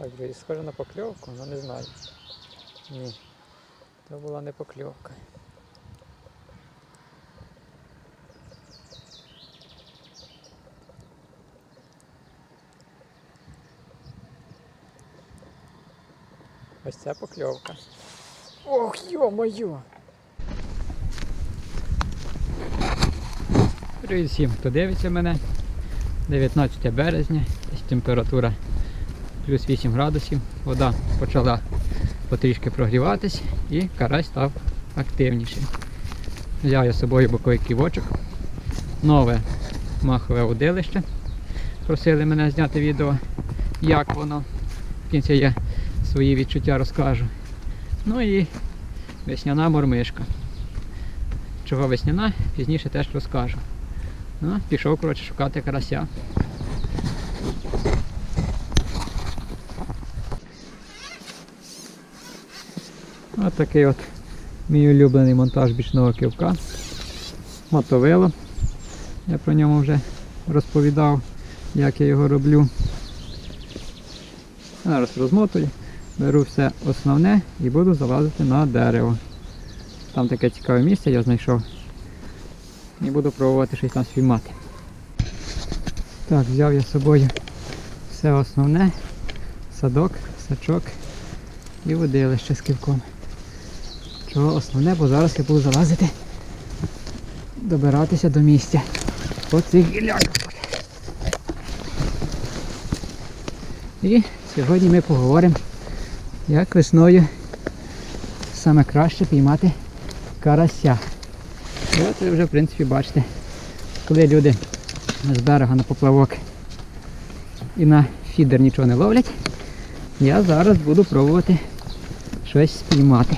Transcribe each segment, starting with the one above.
Так, друзі, схоже на покльовку, але не знаю. Ні. Це була не покльовка. Ось це покльовка. Ох, йо-моє! Привіт всім, хто дивиться мене. 19 березня, десь температура плюс 8 градусів. Вода почала потрішки прогріватись і карась став активнішим. Взяв я з собою боковий ківочок. Нове махове удилище. Просили мене зняти відео, як воно. В кінці я свої відчуття розкажу. Ну і весняна мормишка. Чого весняна, пізніше теж розкажу. Ну, пішов коротше, шукати карася. Такий от мій улюблений монтаж бічного кивка. Мотовило. Я про ньому вже розповідав, як я його роблю. Зараз розмотую, беру все основне і буду залазити на дерево. Там таке цікаве місце я знайшов. І буду пробувати щось там спіймати. Так, взяв я з собою все основне, садок, сачок і водилище з кивком. Чого основне, бо зараз я буду залазити, добиратися до місця. По цих. І сьогодні ми поговоримо, як весною саме краще піймати карася. І от ви вже в принципі бачите, коли люди з берега на поплавок і на фідер нічого не ловлять, я зараз буду пробувати щось спіймати.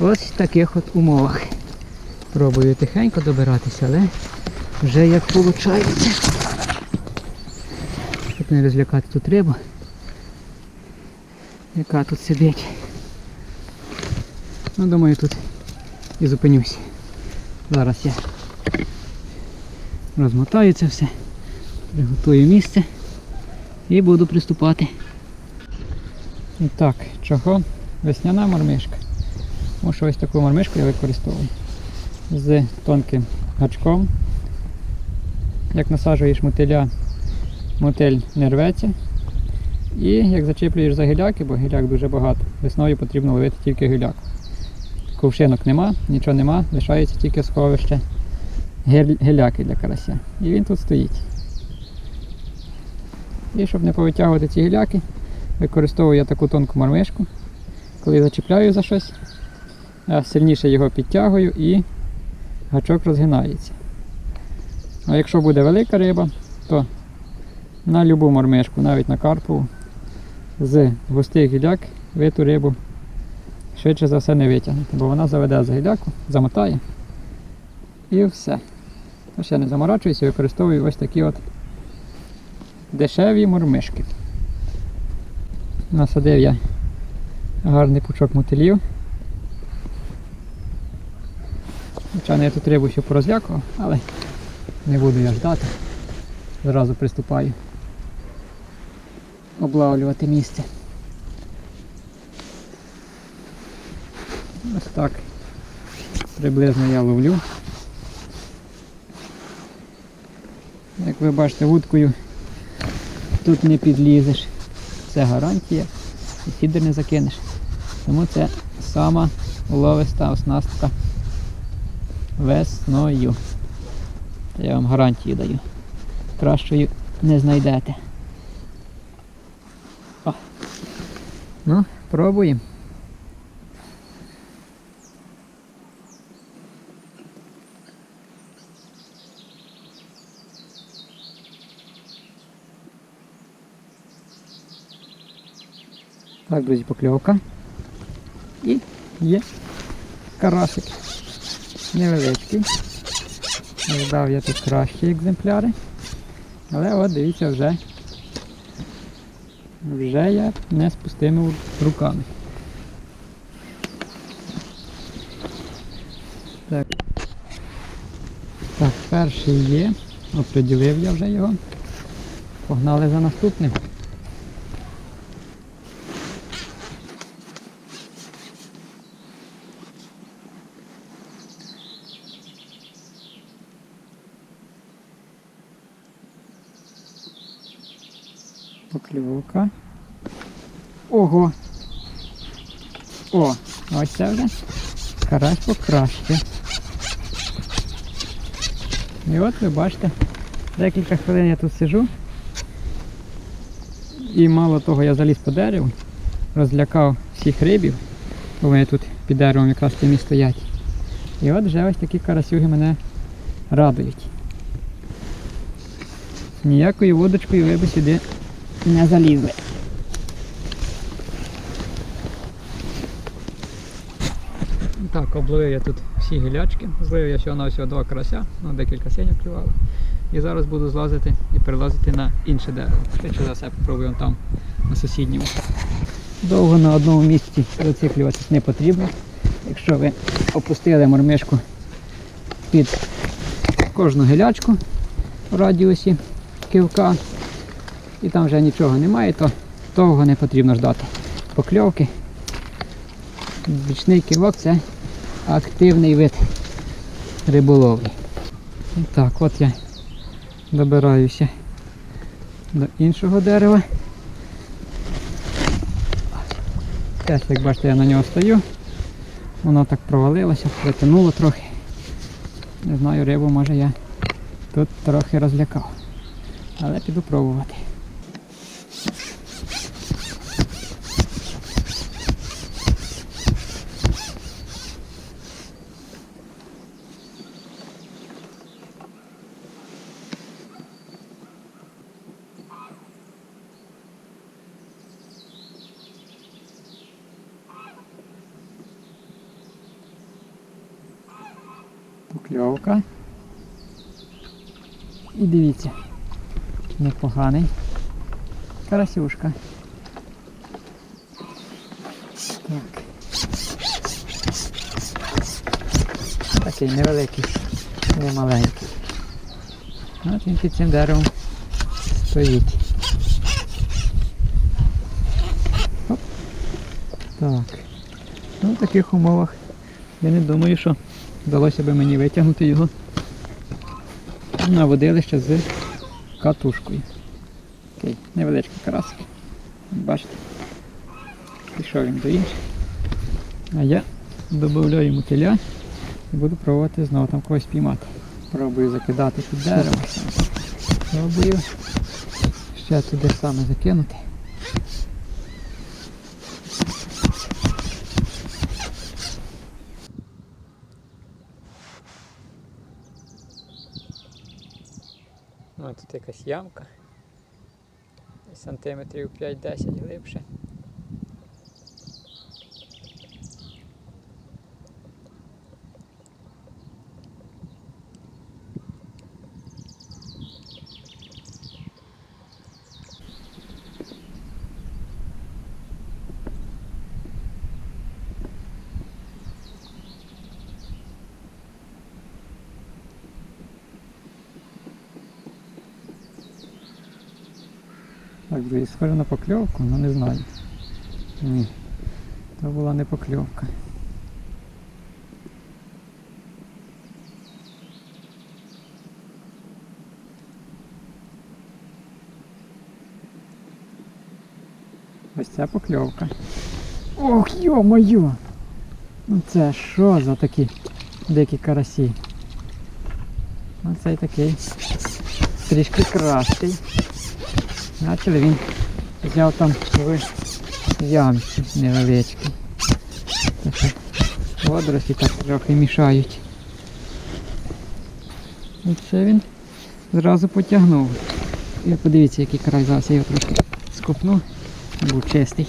Ось в таких от умовах. Пробую тихенько добиратися, але вже як виходить. Щоб не розлякати тут рибу, яка тут сидить. Ну, думаю, тут і зупинюсь. Зараз я розмотаю це все, приготую місце і буду приступати. І так, чого? Весняна мормишка. Тому що ось таку мормишку я використовую з тонким гачком. Як насаджуєш мотиля, мотиль не рветься. І як зачіплюєш за гіляки, бо гіляк дуже багато, весною потрібно ловити тільки гіляк. Ковшинок нема, нічого нема, лишається тільки сховище гель- для карася. І він тут стоїть. І щоб не повитягувати ці гіляки, використовую я таку тонку мармишку. Коли зачіпляю за щось, я сильніше його підтягую і гачок розгинається. А якщо буде велика риба, то на любу мормишку, навіть на карпову, з густих гіляк ви ту рибу швидше за все не витягнете, бо вона заведе за гіляку, замотає і все. Ну, ще не заморачуюся, використовую ось такі от дешеві мормишки. Насадив я гарний пучок мотилів. Звичайно, я тут рибу ще порозлякував, але не буду я ждати. Зразу приступаю облавлювати місце. Ось так приблизно я ловлю. Як ви бачите, вудкою тут не підлізеш. Це гарантія. І фідер не закинеш. Тому це сама уловиста оснастка весною. Я вам гарантію даю. Кращої не знайдете. О. Ну, пробуємо. Так, друзі, покльовка. І є карасик. Невеличкий. Ждав я тут кращі екземпляри. Але от дивіться вже. Вже я не з пустими руками. Так. Так, перший є. Оприділив я вже його. Погнали за наступним. Покльовка. Ого. О, ось це вже карась покраще. І от ви бачите, декілька хвилин я тут сижу. І мало того, я заліз по дереву, розлякав всіх рибів, бо вони тут під деревом якраз в тімі стоять. І от вже ось такі карасюги мене радують. Ніякою водочкою ви б сюди не залізли. Так, обловив я тут всі гілячки. Злив я всього на всього два карася, ну декілька сенів клювало. І зараз буду злазити і перелазити на інше дерево. Швидше за все попробуємо там, на сусідньому. Довго на одному місці зациклюватись не потрібно. Якщо ви опустили мормишку під кожну гілячку в радіусі кивка, і там вже нічого немає, то довго не потрібно ждати покльовки. Бічний кивок це активний вид риболовлі. Так, от я добираюся до іншого дерева. Теж, як бачите, я на нього стою. Воно так провалилося, притягнуло трохи. Не знаю, рибу може я тут трохи розлякав. Але піду пробувати. Покльовка. І дивіться, непоганий. Карасюшка. Так. Такий невеликий, не маленький. От він під цим деревом стоїть. Оп. Так. Ну, в таких умовах я не думаю, що вдалося би мені витягнути його на водилище з катушкою. Такий невеличкий карасик. Бачите? Пішов він до інших. А я додаю йому теля і буду пробувати знову там когось піймати. Пробую закидати під дерево. Пробую ще туди саме закинути. Ось тут якась ямка. Сантиметрів 5-10 глибше. Так, друзі, схоже на покльовку, але не знаю. Ні. То була не покльовка. Ось ця покльовка. Ох, йо-моє! Ну це що за такі дикі карасі? Оцей такий трішки кращий. Бачили, він взяв там ямці що Водорості так трохи мішають. І це він зразу потягнув. І подивіться, який край зараз я його трошки скупну. Був чистий.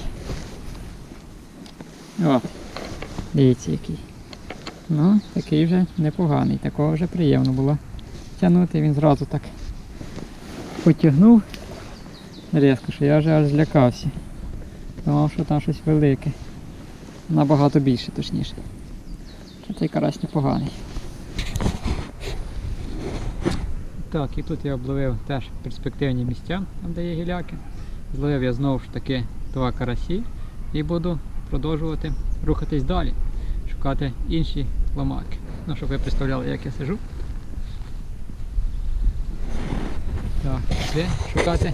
О, дивіться який. Ну, такий вже непоганий, такого вже приємно було тягнути, він зразу так потягнув різко, що я вже аж злякався. Думав, що там щось велике. Набагато більше, точніше. Що цей карась непоганий. Так, і тут я обловив теж перспективні місця, там де є гіляки. Зловив я знову ж таки два карасі і буду продовжувати рухатись далі, шукати інші ламаки. Ну, щоб ви представляли, як я сижу. Так, де шукати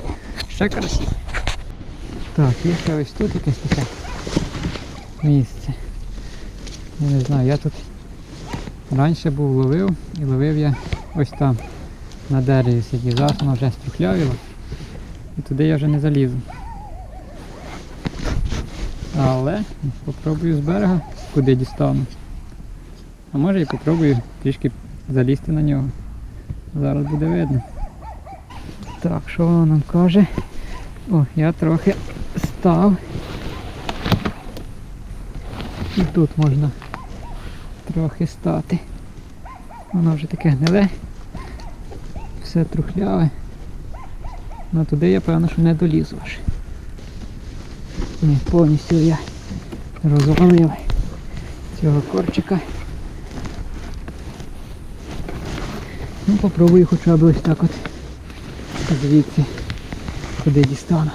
ще карасів. Так, є ще ось тут якесь таке місце. Я не знаю, я тут раніше був ловив і ловив я ось там на дереві сидів. Зараз воно вже струхлявіло. І туди я вже не залізу. Але попробую з берега, куди дістану. А може і попробую трішки залізти на нього. Зараз буде видно. Так, що воно нам каже? О, я трохи став. І тут можна трохи стати. Воно вже таке гниле. Все трухляве. Ну туди я певно, що не долізу аж. Ні, повністю я розвалив цього корчика. Ну попробую хоча б ось так от звідси куди дістану.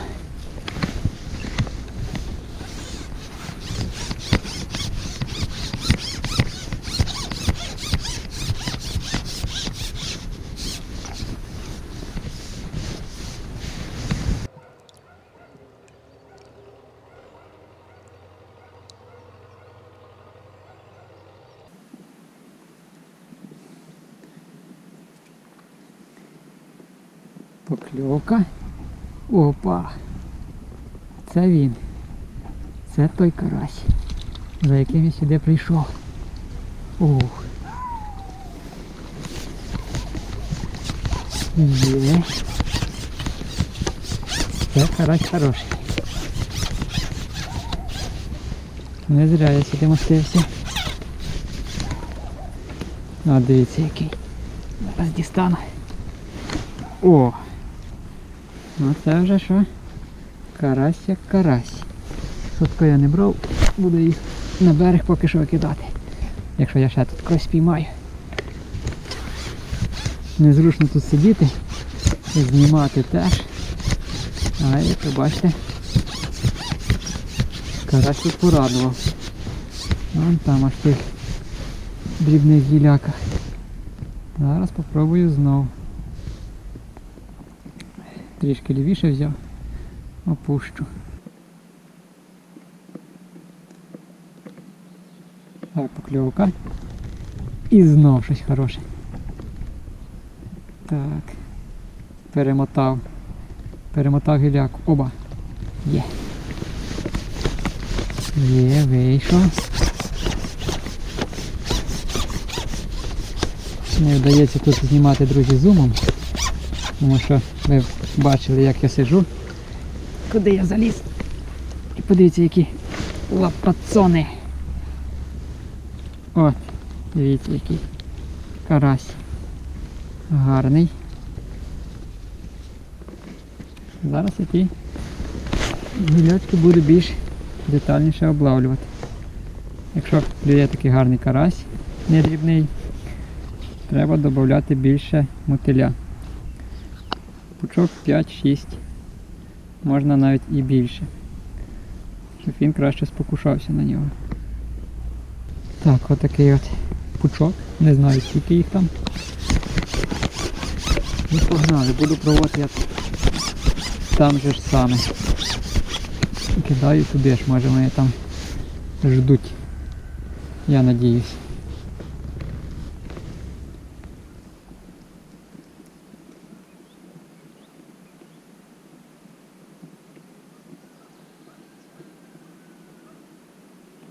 Покльовка. Опа. Це він. Це той карась, за яким я сюди прийшов. Ух. Є. Це карась хороший. Не зря я сюди мостився. А дивіться який. Зараз дістану. О! Ну це вже що? Карась як карась. Сотко я не брав, буду їх на берег поки що викидати. Якщо я ще тут когось спіймаю. Незручно тут сидіти, знімати теж. А як ви бачите, карась тут порадував. Вон там аж тих дрібних гіляках. Зараз попробую знову. Трішки лівіше взяв, опущу. Так, покльовка. І знов щось хороше. Так. Перемотав. Перемотав гіляку. Оба. Є. Є, вийшов. Не вдається тут знімати, друзі, зумом. Тому що ви бачили, як я сиджу. Куди я заліз? І подивіться, які лапацони. От, дивіться, який карась. Гарний. Зараз я ті гілячки буду більш детальніше облавлювати. Якщо клює такий гарний карась, не дрібний, треба додати більше мотиля. Пучок 5-6, можна навіть і більше, щоб він краще спокушався на нього. Так, отакий от пучок, не знаю скільки їх там. Ну погнали, буду пробувати я там же ж саме. Кидаю туди ж, може вони там ждуть. Я надіюсь.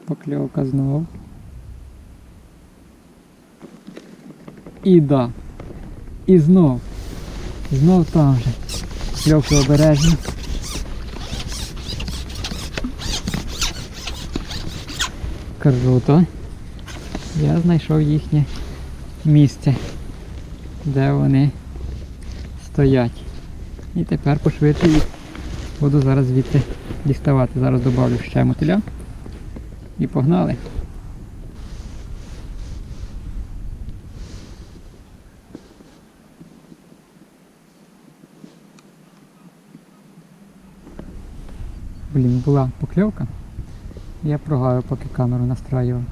Покльовка знов. І да. І знов. Знов там же. Кльовки обережні. Круто. Я знайшов їхнє місце, де вони стоять. І тепер пошвидше їх буду зараз звідти діставати. Зараз додавлю ще мотиля. І погнали. Блін, була покльовка. Я прогаю, поки камеру настраював.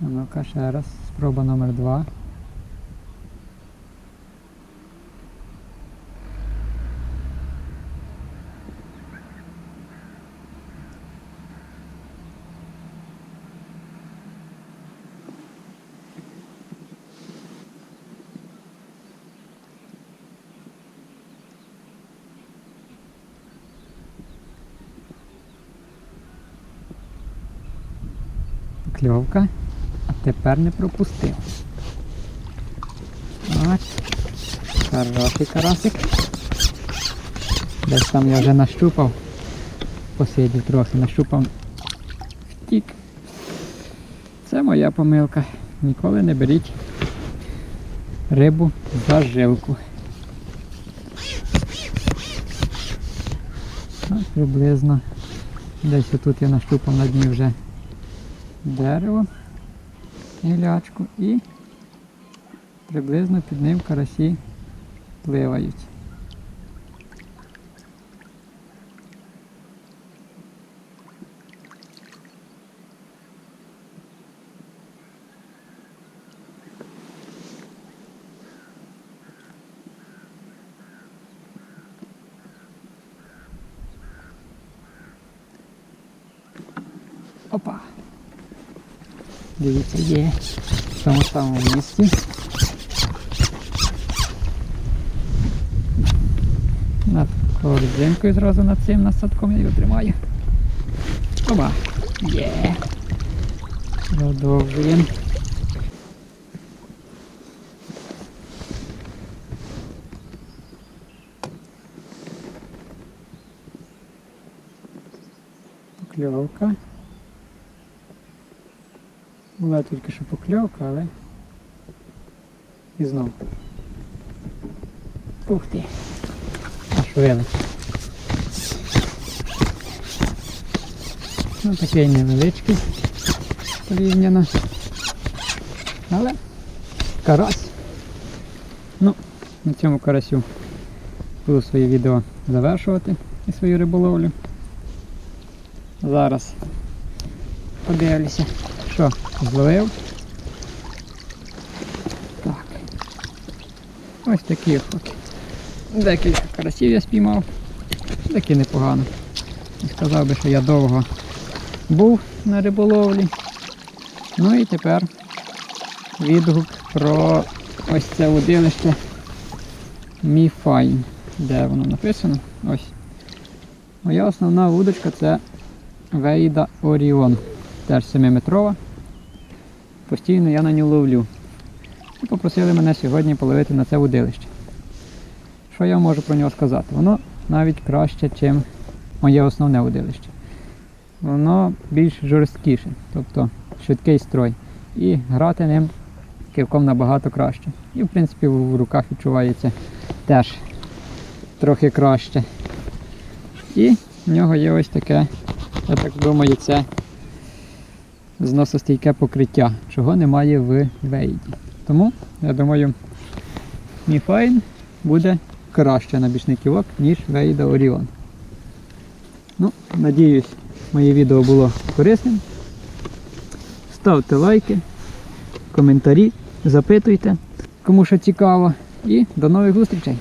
А ну-ка ще раз. Спроба номер два. Покльовка, а тепер не пропустив. Ось. Хороший карасик. Десь там я вже нащупав. Посидів трохи, нащупав. Втік. Це моя помилка. Ніколи не беріть рибу за жилку. Приблизно. Десь отут я нащупав на дні вже дерево, гілячку і приблизно під ним карасі пливають. Опа. Дивіться, є в тому самому місці. Над корзинкою зразу над цим насадком я його тримаю. Оба! Є. Продовжуємо. Покльовка. Була тільки що покльовка, але і знов. Ух ти. Аж вилетів. Ну такий невеличкий порівняно. Але карась. Ну, на цьому карасю буду своє відео завершувати і свою риболовлю. Зараз подивлюся, що зловив. Так. Ось такі от. Декілька карасів я спіймав. Такі непогано. Не сказав би, що я довго був на риболовлі. Ну і тепер відгук про ось це водилище Міфайн. Де воно написано? Ось. Моя основна вудочка це Вейда Оріон. Теж 7-метрова. Постійно я на нього ловлю. І попросили мене сьогодні половити на це водилище. Що я можу про нього сказати? Воно навіть краще, ніж моє основне водилище. Воно більш жорсткіше, тобто швидкий строй. І грати ним кивком набагато краще. І в принципі в руках відчувається теж трохи краще. І в нього є ось таке, я так думаю, це зносостійке покриття, чого немає в вейді. Тому, я думаю, Міфайн буде краще на бічний ківок, ніж Вейда Оріон. Ну, надіюсь, моє відео було корисним. Ставте лайки, коментарі, запитуйте, кому що цікаво. І до нових зустрічей!